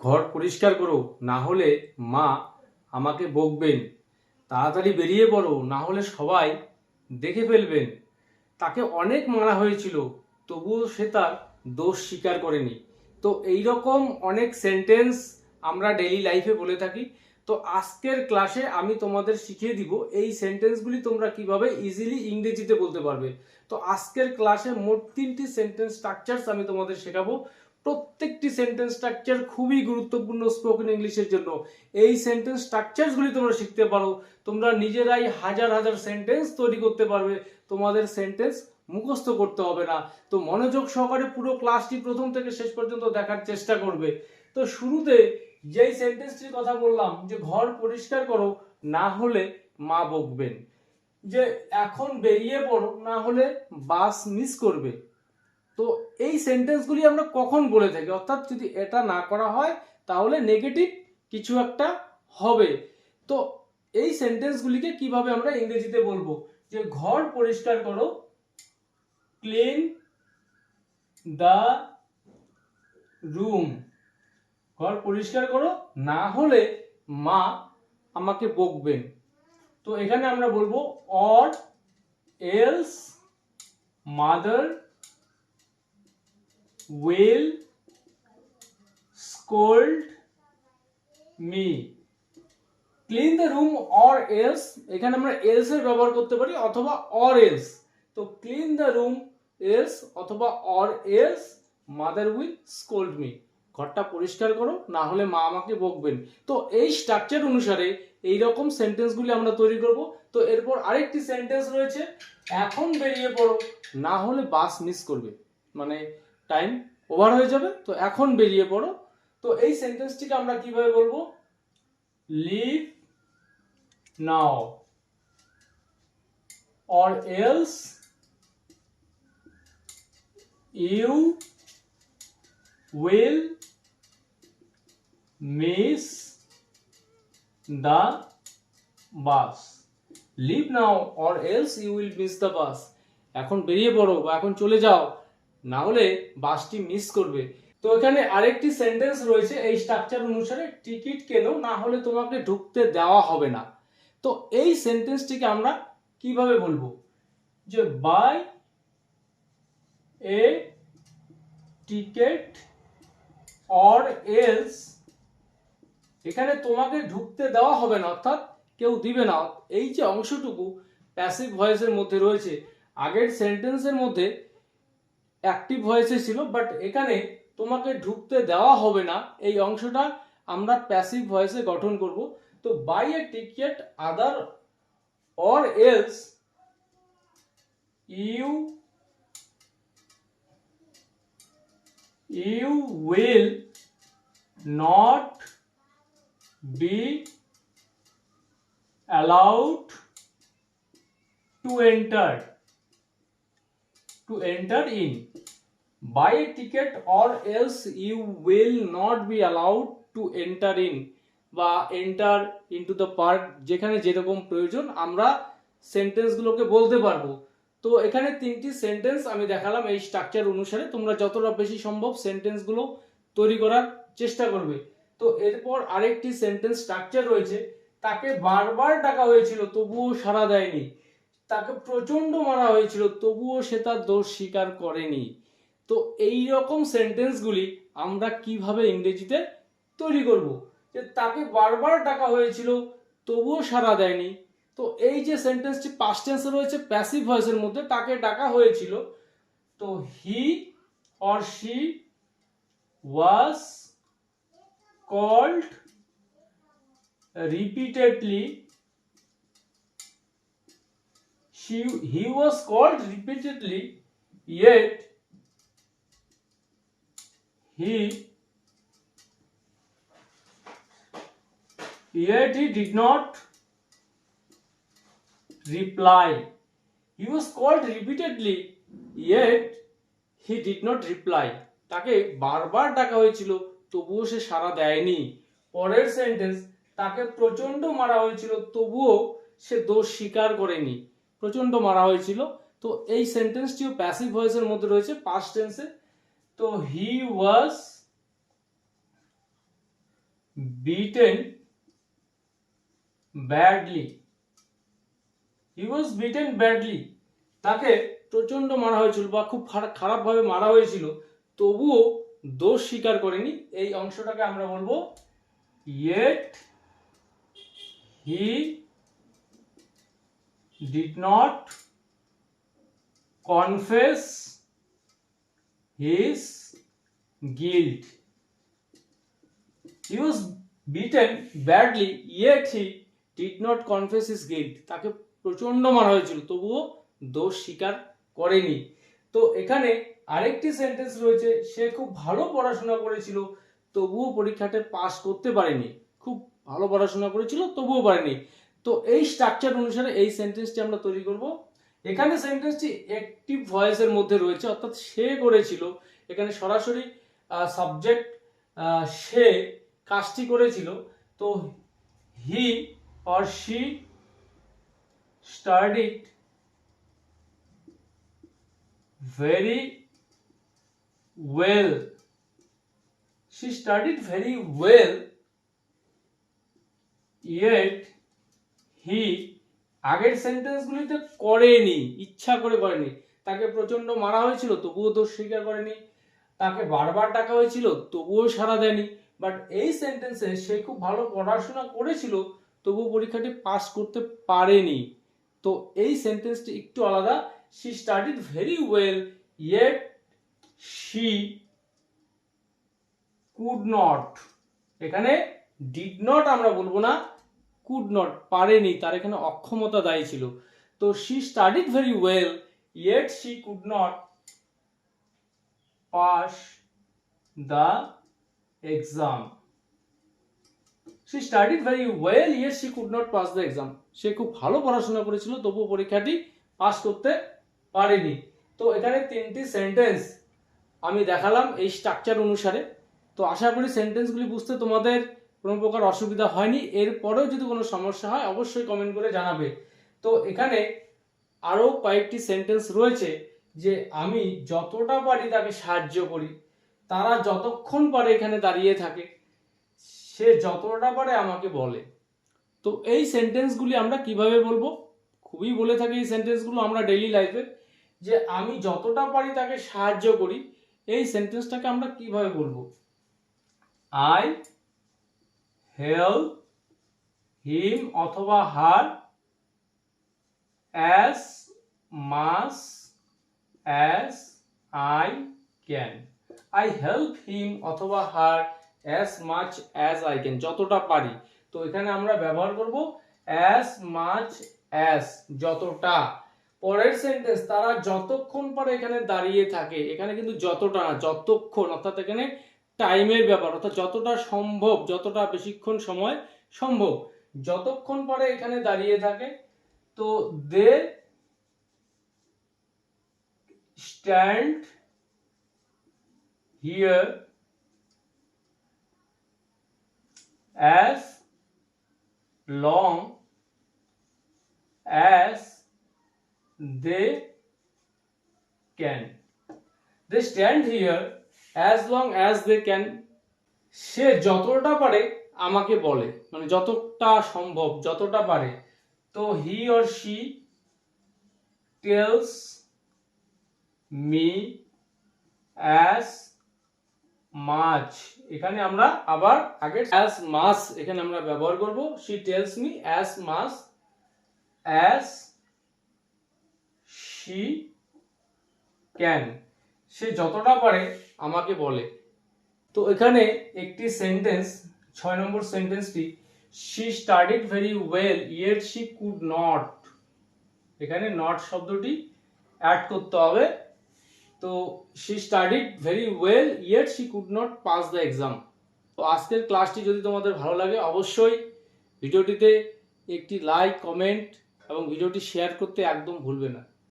ঘর পরিষ্কার করো, না হলে মা আমাকে বকবেন। তাড়াতাড়ি বেরিয়ে পড়ো, না হলে সবাই দেখে ফেলবেন। তাকে অনেক মারা হয়েছিল, তবুও সে তার দোষ স্বীকার করেনি। তো এই রকম অনেক সেন্টেন্স আমরা ডেইলি লাইফে বলে থাকি। তো আজকের ক্লাসে আমি তোমাদের শিখিয়ে দিব, এই সেন্টেন্সগুলি তোমরা কীভাবে ইজিলি ইংরেজিতে বলতে পারবে। তো আজকের ক্লাসে মোট তিনটি সেন্টেন্স স্ট্রাকচারস আমি তোমাদের শেখাবো। প্রত্যেকটি সেন্টেন্স স্ট্রাকচার খুবই গুরুত্বপূর্ণ স্পোকেন ইংলিশের জন্য। এই সেন্টেন্স স্ট্রাকচারসগুলি তোমরা শিখতে পারো। তোমরা নিজেরাই হাজার হাজার সেন্টেন্স তৈরি করতে পারবে। তোমাদের সেন্টেন্স মুখস্থ করতে হবে না। তো মনোযোগ সহকারে পুরো ক্লাসটি প্রথম থেকে শেষ পর্যন্ত দেখার চেষ্টা করবে। তো শুরুতে যেই সেন্টেন্সটির কথা বললাম, যে ঘর পরিষ্কার করো, না হলে মা বকবেন। যে এখন বেরিয়ে পড়ো, না হলে বাস মিস করবে। তো এই সেন্টেন্সগুলি আমরা কখন বলে থাকি? অর্থাৎ যদি এটা না করা হয়, তাহলে নেগেটিভ কিছু একটা হবে। তো এই সেন্টেন্সগুলিকে কীভাবে আমরা ইংরেজিতে বলব? যে ঘর পরিষ্কার করো ক্লিন দ্য রুম ঘর পরিষ্কার করো, না হলে মা আমাকে বকবেন। তো এখানে আমরা বলব or else mother will scold me. Clean the room or else এখানে আমরা এলস এর ব্যবহার করতে পারি অথবা অর এলস তো ক্লিন দ্য রুম এলস অথবা or else mother will scold me ঘরটা পরিষ্কার করো, না হলে মা আমাকে বকবেন। তো এই স্ট্রাকচার অনুসারে এই রকম সেন্টেন্সগুলি আমরা তৈরি করব। তো এরপর আরেকটি সেন্টেন্স রয়েছে, এখন বেরিয়ে পড়ো, না হলে বাস মিস করবে। মানে টাইম ওভার হয়ে যাবে, তো এখন বেরিয়ে পড়ো। তো এই সেন্টেন্সটিকে আমরা কীভাবে বলব? Leave now or else you will miss the bus leave now or else you will miss the bus এখন বেরিয়ে পড়ো বা এখন চলে যাও। না হলে বাসটি মিস করবে। তো এখানে আরেকটি সেন্টেন্স রয়েছে, এই স্ট্রাকচার অনুসারে টিকিট কেনো? না হলে তোমাকে ঢুকতে দেওয়া হবে না। তো এই সেন্টেন্সটিকে আমরা কীভাবে বলব? যে buy a ticket or else এখানে তোমাকে ঢুকতে দেওয়া হবে না, অর্থাৎ কেউ দিবে না। এই যে অংশটুকু প্যাসিভ ভয়েসের মধ্যে রয়েছে, আগের সেন্টেন্সের মধ্যে অ্যাক্টিভ ভয়েসে ছিল বাট এখানে তোমাকে ঢুকতে দেওয়া হবে না। এই অংশটা আমরা প্যাসিভ ভয়েসে গঠন করব। তো buy a ticket other or else you you will not be allowed to enter to enter in. Buy a ticket or else you will not be allowed to enter in বা enter into the park যেখানে যেরকম প্রয়োজন আমরা সেন্টেন্সগুলোকে বলতে পারব। তো এখানে তিনটি সেন্টেন্স আমি দেখালাম এই স্ট্রাকচার অনুসারে। তোমরা যতটা বেশি সম্ভব সেন্টেন্সগুলো তৈরি করার চেষ্টা করবে। তো এরপর আরেকটি সেন্টেন্স স্ট্রাকচার রয়েছে। তাকে বারবার ডাকা হয়েছিল, তবুও সাড়া দেয়নি। তাকে প্রচণ্ড মারা হয়েছিল, তবুও সে তার দোষ স্বীকার করেনি। তো এই রকম সেন্টেন্সগুলি আমরা কীভাবে ইংরেজিতে তৈরি করব? যে তাকে বারবার ডাকা হয়েছিল, তবুও সাড়া দেয়নি। তো এই যে সেন্টেন্সটি পাস্ট টেন্সে রয়েছে প্যাসিভ ভয়েসের মধ্যে তাকে ডাকা হয়েছিল, তো he or she was called repeatedly she he was called repeatedly yet he yet he did not reply he was called repeatedly yet he did not reply তাকে বারবার ডাকা হয়েছিল তবুও সে সাড়া দেয়নি পরের সেন্টেন্স তাকে প্রচণ্ড মারা হয়েছিল তবুও সে দোষ স্বীকার করেনি প্রচণ্ড মারা হয়েছিল। তো এই সেন্টেন্সটিও প্যাসিভ ভয়েসের মধ্যে রয়েছে পাস্ট টেন্সে তো he was beaten badly he was beaten badly তাকে প্রচণ্ড মারা হয়েছিল বা খুব খারাপ খারাপভাবে মারা হয়েছিল। তবুও দোষ স্বীকার করেনি। এই অংশটাকে আমরা বলব yet he did not confess his guilt he was beaten badly yet he did not confess his guilt তাকে প্রচণ্ড মারা হয়েছিল, তবুও দোষ স্বীকার করেনি। তো এখানে আরেকটি সেন্টেন্স রয়েছে, সে খুব ভালো পড়াশোনা করেছিল, তবুও পরীক্ষাতে পাস করতে পারেনি। খুব ভালো পড়াশোনা করেছিল, তবুও পারেনি। তো এই স্ট্রাকচার অনুসারে এই সেন্টেন্সটি আমরা তৈরি করব। এখানে সেন্টেন্সটি অ্যাক্টিভ ভয়েসের মধ্যে রয়েছে অর্থাৎ সে করেছিল। এখানে সরাসরি সাবজেক্ট সে কাজটি করেছিল। তো he or she studied very well She studied very well, yet he আগের সেন্টেন্সগুলিতে করেনি, ইচ্ছা করে করেনি। তাকে প্রচণ্ড মারা হয়েছিল, তবুও দোষ স্বীকার করেনি। তাকে বারবার ডাকা হয়েছিল, তবুও সাড়া দেয়নি। বাট এই সেন্টেন্সে সে খুব ভালো পড়াশোনা করেছিল, তবুও পরীক্ষাটি পাস করতে পারেনি। তো এই সেন্টেন্সটি একটু আলাদা। She studied very well yet she could not এখানে ডিড নট আমরা বলব না। কুড নট পারেনি, তার এখানে অক্ষমতা দায়ী ছিল। তো she studied very well yet she could not pass the exam she studied very well yet she could not pass the exam সে খুব ভালো পড়াশোনা করেছিল, তবুও পরীক্ষাটি পাস করতে পারেনি। তো এখানে তিনটি সেন্টেন্স আমি দেখালাম এই স্ট্রাকচার অনুসারে। তো আশা করি সেন্টেন্সগুলি বুঝতে তোমাদের কোনো প্রকার অসুবিধা হয়নি। এরপরেও যদি কোনো সমস্যা হয়, অবশ্যই কমেন্ট করে জানাবে। তো এখানে আরও কয়েকটি সেন্টেন্স রয়েছে যে আমি যতটা পারি তাকে সাহায্য করি। তারা যতক্ষণ পারে এখানে দাঁড়িয়ে থাকে, সে যতটা পারে আমাকে বলে। তো এই সেন্টেন্সগুলি আমরা কীভাবে বলব? খুবই বলে থাকি এই সেন্টেন্সগুলো আমরা ডেইলি লাইফে যে আমি যতটা পারি তাকে সাহায্য করি। এই সেন্টেন্সটাকে আমরা কীভাবে বলব? আই হেল্প হিম অথবা her as much as I can I help him অথবা her as much as I can যতটা পারি। তো এখানে আমরা ব্যবহার করব অ্যাজ মাচ অ্যাজ যতটা। পরের সেন্টেন্স তারা যতক্ষণ পরে এখানে দাঁড়িয়ে থাকে, এখানে কিন্তু যতটা না, যতক্ষণ, অর্থাৎ এখানে টাইমের ব্যাপার, অর্থাৎ যতটা সম্ভব, যতটা বেশিক্ষণ সময় সম্ভব। যতক্ষণ পরে এখানে দাঁড়িয়ে থাকে, তো they stand here as long as they can. They stand here as long as they can সে যতটা পারে আমাকে বলে মানে যতটা সম্ভব, যতটা পারে। তো he or she tells me as much এখানে আমরা আবার আগে অ্যাজ মাস এখানে আমরা ব্যবহার করব। She tells me as much as she can say যতটা পারে আমাকে বলে। তো এখানে একটি সেন্টেন্স ছয় নম্বর সেন্টেন্সটি she studied very well yet she could not এখানে নট শব্দটি অ্যাড করতে হবে। তো she studied very well yet she could not pass the exam তো আজকের ক্লাসটি যদি তোমাদের ভালো লাগে, অবশ্যই ভিডিওটিতে একটি লাইক কমেন্ট এবং ভিডিওটি শেয়ার করতে একদম ভুলবে না।